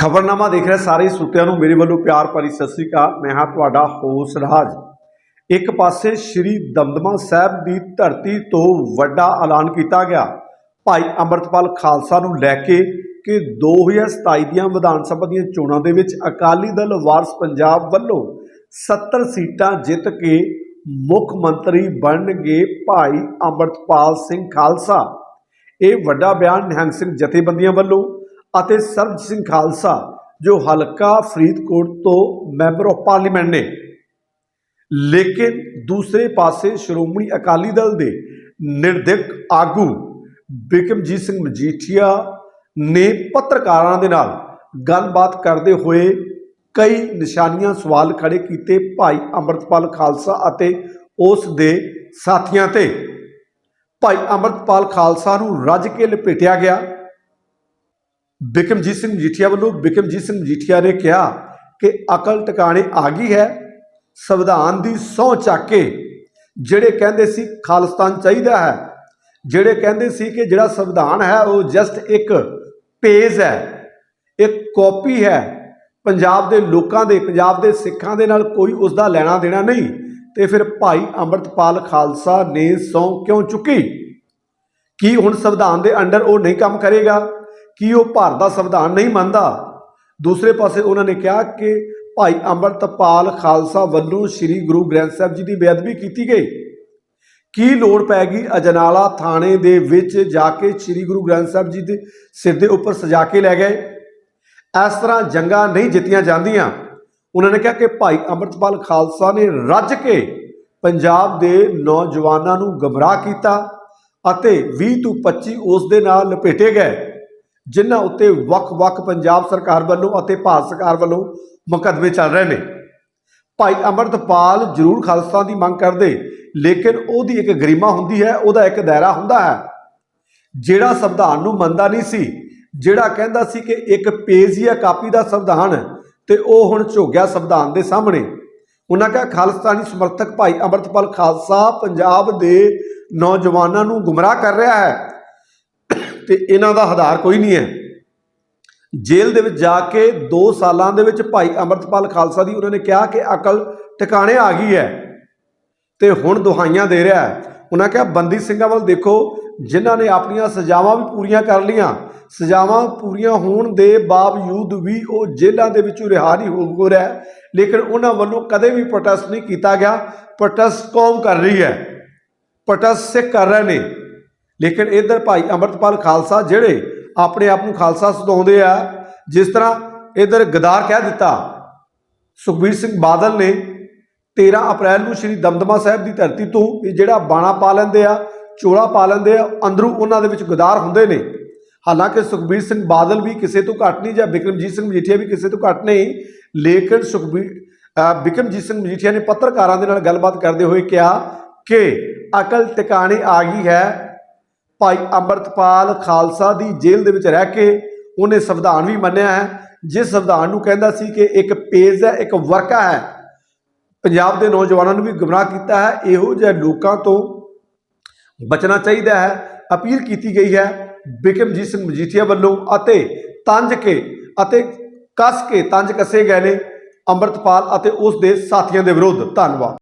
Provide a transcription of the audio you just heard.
ਖਬਰਨਾਮਾ ਦੇਖ ਰਹੇ ਸਾਰੇ ਸਰੋਤਿਆਂ ਨੂੰ ਮੇਰੇ ਵੱਲੋਂ ਪਿਆਰ ਭਰੀ ਸਤਿ ਸ੍ਰੀ ਅਕਾਲ। ਮੈਂ ਹਾਂ ਤੁਹਾਡਾ ਹੋਸ ਰਾਜ। ਇੱਕ ਪਾਸੇ ਸ੍ਰੀ ਦਮਦਮਾ ਸਾਹਿਬ ਦੀ ਧਰਤੀ ਤੋਂ ਵੱਡਾ ਐਲਾਨ ਕੀਤਾ ਗਿਆ। ਭਾਈ ਅੰਮ੍ਰਿਤਪਾਲ ਖਾਲਸਾ ਨੂੰ ਲੈ ਕੇ ਕਿ 2027 ਦੀਆਂ ਵਿਧਾਨ ਸਭਾ ਦੀਆਂ ਚੋਣਾਂ ਦੇ ਵਿੱਚ ਅਕਾਲੀ ਦਲ ਵਾਰਸ ਪੰਜਾਬ ਵੱਲੋਂ 70 ਸੀਟਾਂ ਜਿੱਤ ਕੇ ਮੁੱਖ ਮੰਤਰੀ ਬਣਨਗੇ ਭਾਈ ਅੰਮ੍ਰਿਤਪਾਲ ਸਿੰਘ ਖਾਲਸਾ। ਇਹ ਵੱਡਾ ਬਿਆਨ ਨਿਹੰਗ ਸਿੰਘ ਜਥੇਬੰਦੀਆਂ ਵੱਲੋਂ ਅਤੇ ਸਰਬਜੀਤ ਸਿੰਘ ਖਾਲਸਾ, ਜੋ ਹਲਕਾ ਫਰੀਦਕੋਟ ਤੋਂ ਮੈਂਬਰ ਆਫ ਪਾਰਲੀਮੈਂਟ ਨੇ। ਲੇਕਿਨ ਦੂਸਰੇ ਪਾਸੇ ਸ਼੍ਰੋਮਣੀ ਅਕਾਲੀ ਦਲ ਦੇ ਨਿਰਦਿਕ ਆਗੂ ਬਿਕਮਜੀਤ ਸਿੰਘ ਮਜੀਠੀਆ ਨੇ ਪੱਤਰਕਾਰਾਂ ਦੇ ਨਾਲ ਗੱਲਬਾਤ ਕਰਦੇ ਹੋਏ ਕਈ ਨਿਸ਼ਾਨੀਆਂ ਸਵਾਲ ਖੜੇ ਕੀਤੇ ਭਾਈ ਅੰਮ੍ਰਿਤਪਾਲ ਖਾਲਸਾ ਅਤੇ ਉਸ ਦੇ ਸਾਥੀਆਂ ਤੇ। ਭਾਈ ਅੰਮ੍ਰਿਤਪਾਲ ਖਾਲਸਾ ਨੂੰ ਰੱਜ ਕੇ ਲਪੇਟਿਆ ਗਿਆ। ਬਿਕਮਜੀਤ ਸਿੰਘ ਮਜੀਠੀਆ ਵੱਲੋਂ ਬਿਕਮਜੀਤ ਸਿੰਘ ਮਜੀਠੀਆ ਨੇ ਕਿਹਾ ਕਿ ਅਕਲ ਟਿਕਾਣੇ ਆ ਗਈ ਹੈ। ਸੰਵਿਧਾਨ ਦੀ ਸਹੁੰ ਚੱਕ ਕੇ ਜਿਹੜੇ ਕਹਿੰਦੇ ਸੀ ਖਾਲਿਸਤਾਨ ਚਾਹੀਦਾ ਹੈ, ਜਿਹੜੇ ਕਹਿੰਦੇ ਸੀ ਕਿ ਜਿਹੜਾ ਸੰਵਿਧਾਨ ਹੈ ਉਹ ਜਸਟ ਇੱਕ ਪੇਜ ਹੈ, ਇੱਕ ਕਾਪੀ ਹੈ। ਪੰਜਾਬ ਦੇ ਲੋਕਾਂ ਦੇ, ਪੰਜਾਬ ਦੇ ਸਿੱਖਾਂ ਦੇ ਨਾਲ ਕੋਈ ਉਸ ਦਾ ਲੈਣਾ ਦੇਣਾ ਨਹੀਂ। ਤੇ ਫਿਰ ਭਾਈ ਅੰਮ੍ਰਿਤਪਾਲ ਖਾਲਸਾ ਨੇ ਸਹੁੰ ਕਿਉਂ ਚੁੱਕੀ? ਕੀ ਹੁਣ ਸੰਵਿਧਾਨ ਦੇ ਅੰਡਰ ਉਹ ਨਹੀਂ ਕੰਮ ਕਰੇਗਾ? ਕੀ ਉਹ ਭਾਰਤ ਦਾ ਸੰਵਿਧਾਨ ਨਹੀਂ ਮੰਨਦਾ। ਦੂਸਰੇ ਪਾਸੇ ਉਹਨਾਂ ਨੇ ਕਿਹਾ ਕਿ ਭਾਈ ਅੰਮ੍ਰਿਤਪਾਲ ਖਾਲਸਾ ਵੱਲੋਂ ਸ੍ਰੀ ਗੁਰੂ ਗ੍ਰੰਥ ਸਾਹਿਬ ਜੀ ਦੀ ਬੇਅਦਬੀ ਕੀਤੀ ਗਈ। ਕੀ ਲੋੜ ਪੈ ਗਈ ਅਜਨਾਲਾ ਥਾਣੇ ਦੇ ਵਿੱਚ ਜਾ ਕੇ ਸ੍ਰੀ ਗੁਰੂ ਗ੍ਰੰਥ ਸਾਹਿਬ ਜੀ ਦੇ ਸਿਰ ਦੇ ਉੱਪਰ ਸਜਾ ਕੇ ਲੈ ਗਏ? ਇਸ ਤਰ੍ਹਾਂ ਜੰਗਾਂ ਨਹੀਂ ਜਿੱਤੀਆਂ ਜਾਂਦੀਆਂ। ਉਹਨਾਂ ਨੇ ਕਿਹਾ ਕਿ ਭਾਈ ਅੰਮ੍ਰਿਤਪਾਲ ਖਾਲਸਾ ਨੇ ਰੱਜ ਕੇ ਪੰਜਾਬ ਦੇ ਨੌਜਵਾਨਾਂ ਨੂੰ ਗਮਰਾਹ ਕੀਤਾ ਅਤੇ 20 ਤੋਂ 25 ਉਸ ਦੇ ਨਾਲ ਲਪੇਟੇ ਗਏ। ਜਿਨ੍ਹਾਂ ਉੱਤੇ ਵੱਖ-ਵੱਖ ਪੰਜਾਬ ਸਰਕਾਰ ਵੱਲੋਂ ਅਤੇ ਭਾਰਤ ਸਰਕਾਰ ਵੱਲੋਂ ਮੁਕੱਦਮੇ ਚੱਲ ਰਹੇ ਨੇ। ਭਾਈ ਅੰਮ੍ਰਿਤਪਾਲ ਜ਼ਰੂਰ ਖਾਲਸਾ ਦੀ ਮੰਗ ਕਰਦੇ, ਲੇਕਿਨ ਉਹਦੀ ਇੱਕ ਗਰੀਮਾ ਹੁੰਦੀ ਹੈ, ਉਹਦਾ ਇੱਕ ਦਾਇਰਾ ਹੁੰਦਾ ਹੈ। ਜਿਹੜਾ ਸੰਵਿਧਾਨ ਨੂੰ ਮੰਨਦਾ ਨਹੀਂ ਸੀ, ਜਿਹੜਾ ਕਹਿੰਦਾ ਸੀ ਕਿ ਇੱਕ ਪੇਜ ਜਾਂ ਕਾਪੀ ਦਾ ਸੰਵਿਧਾਨ ਤੇ ਉਹ ਹੁਣ ਝੋਗਿਆ ਸੰਵਿਧਾਨ ਦੇ ਸਾਹਮਣੇ। ਉਹਨਾਂ ਕਿਹਾ, ਖਾਲਸਤਾਨੀ ਸਮਰਥਕ ਭਾਈ ਅੰਮ੍ਰਿਤਪਾਲ ਖਾਲਸਾ ਪੰਜਾਬ ਦੇ ਨੌਜਵਾਨਾਂ ਨੂੰ ਗੁੰਮਰਾਹ ਕਰ ਰਿਹਾ ਹੈ। ਤੇ ਇਹਨਾਂ ਦਾ ਆਧਾਰ ਕੋਈ ਨਹੀਂ ਹੈ। ਜੇਲ੍ਹ ਦੇ ਵਿੱਚ ਜਾ ਕੇ 2 ਸਾਲਾਂ ਦੇ ਵਿੱਚ ਭਾਈ ਅੰਮ੍ਰਿਤਪਾਲ ਖਾਲਸਾ ਦੀ ਉਹਨਾਂ ਨੇ ਕਿਹਾ ਕਿ ਅਕਲ ਟਿਕਾਣੇ ਆ ਗਈ ਹੈ ਤੇ ਹੁਣ ਦੁਹਾਈਆਂ ਦੇ ਰਿਹਾ ਹੈ। ਉਹਨਾਂ ਕਿਹਾ, ਬੰਦੀ ਸਿੰਘਾਂ ਵੱਲ ਦੇਖੋ, ਜਿਨ੍ਹਾਂ ਨੇ ਆਪਣੀਆਂ ਸਜ਼ਾਵਾਂ ਵੀ ਪੂਰੀਆਂ ਕਰ ਲੀਆਂ ਸਜ਼ਾਵਾਂ ਪੂਰੀਆਂ ਹੋਣ ਦੇ ਬਾਵਜੂਦ ਵੀ ਉਹ ਜੇਲ੍ਹਾਂ ਦੇ ਵਿੱਚੋਂ ਰਿਹਾ ਨਹੀਂ ਹੋ ਰਿਹਾ ਲੇਕਿਨ ਉਹਨਾਂ ਵੱਲੋਂ ਕਦੇ ਵੀ ਪ੍ਰੋਟੈਸਟ ਨਹੀਂ ਕੀਤਾ ਗਿਆ। ਪ੍ਰੋਟੈਸਟ ਕੌਮ ਕਰ ਰਹੀ ਹੈ। ਪ੍ਰੋਟੈਸਟ ਸਿੱਖ ਕਰ ਰਹੇ ਨੇ। ਲੇਕਿਨ ਇਧਰ ਭਾਈ ਅੰਮ੍ਰਿਤਪਾਲ ਖਾਲਸਾ ਜਿਹੜੇ ਆਪਣੇ ਆਪ ਨੂੰ ਖਾਲਸਾ ਸਤਾਉਂਦੇ ਆ, ਜਿਸ ਤਰ੍ਹਾਂ ਇਧਰ ਗਦਾਰ ਕਹਿ ਦਿੱਤਾ, ਸੁਖਬੀਰ ਸਿੰਘ ਬਾਦਲ ਨੇ 13 ਅਪ੍ਰੈਲ ਨੂੰ ਸ਼੍ਰੀ ਦਮਦਮਾ ਸਾਹਿਬ ਦੀ ਧਰਤੀ ਤੋਂ ਇਹ ਜਿਹੜਾ ਬਾਣਾ ਪਾ ਲੈਂਦੇ ਆ, ਚੋਲਾ ਪਾ ਲੈਂਦੇ ਆ, ਅੰਦਰੋਂ ਉਹਨਾਂ ਦੇ ਵਿੱਚ ਗਦਾਰ ਹੁੰਦੇ ਨੇ। ਹਾਲਾਂਕਿ ਸੁਖਬੀਰ ਸਿੰਘ ਬਾਦਲ ਵੀ ਕਿਸੇ ਤੋਂ ਘੱਟ ਨਹੀਂ ਜਾਂ ਬਿਕਰਮਜੀਤ ਸਿੰਘ ਮਜੀਠੀਆ ਵੀ ਕਿਸੇ ਤੋਂ ਘੱਟ ਨਹੀਂ, ਲੇਕਿਨ ਸੁਖਬੀਰ ਬਿਕਰਮਜੀਤ ਸਿੰਘ ਮਜੀਠੀਆ ਨੇ ਪੱਤਰਕਾਰਾਂ ਦੇ ਨਾਲ ਗੱਲਬਾਤ ਕਰਦੇ ਹੋਏ ਕਿਹਾ ਕਿ ਅਕਲ ਟਿਕਾਣੇ ਆ ਗਈ ਹੈ। ਭਾਈ ਅੰਮ੍ਰਿਤਪਾਲ ਖਾਲਸਾ ਦੀ ਜੇਲ੍ਹ ਦੇ ਵਿੱਚ ਰਹਿ ਕੇ ਉਹਨੇ ਸੰਵਿਧਾਨ ਵੀ ਮੰਨਿਆ ਹੈ। ਜਿਸ ਸੰਵਿਧਾਨ ਨੂੰ ਕਹਿੰਦਾ ਸੀ ਕਿ ਇੱਕ ਪੇਜ ਹੈ, ਇੱਕ ਵਰਕਾ ਹੈ। ਪੰਜਾਬ ਦੇ ਨੌਜਵਾਨਾਂ ਨੂੰ ਵੀ ਗੁੰਮਰਾਹ ਕੀਤਾ ਹੈ। ਇਹੋ ਜਿਹੇ ਲੋਕਾਂ ਤੋਂ ਬਚਣਾ ਚਾਹੀਦਾ ਹੈ। ਅਪੀਲ ਕੀਤੀ ਗਈ ਹੈ ਬਿਕਮਜੀਤ ਸਿੰਘ ਮਜੀਠੀਆ ਵੱਲੋਂ ਅਤੇ ਤੰਜ ਕੇ ਅਤੇ ਕੱਸ ਕੇ ਤੰਜ ਕੱਸੇ ਗਏ ਨੇ ਅੰਮ੍ਰਿਤਪਾਲ ਅਤੇ ਉਸ ਦੇ ਸਾਥੀਆਂ ਦੇ ਵਿਰੁੱਧ। ਧੰਨਵਾਦ।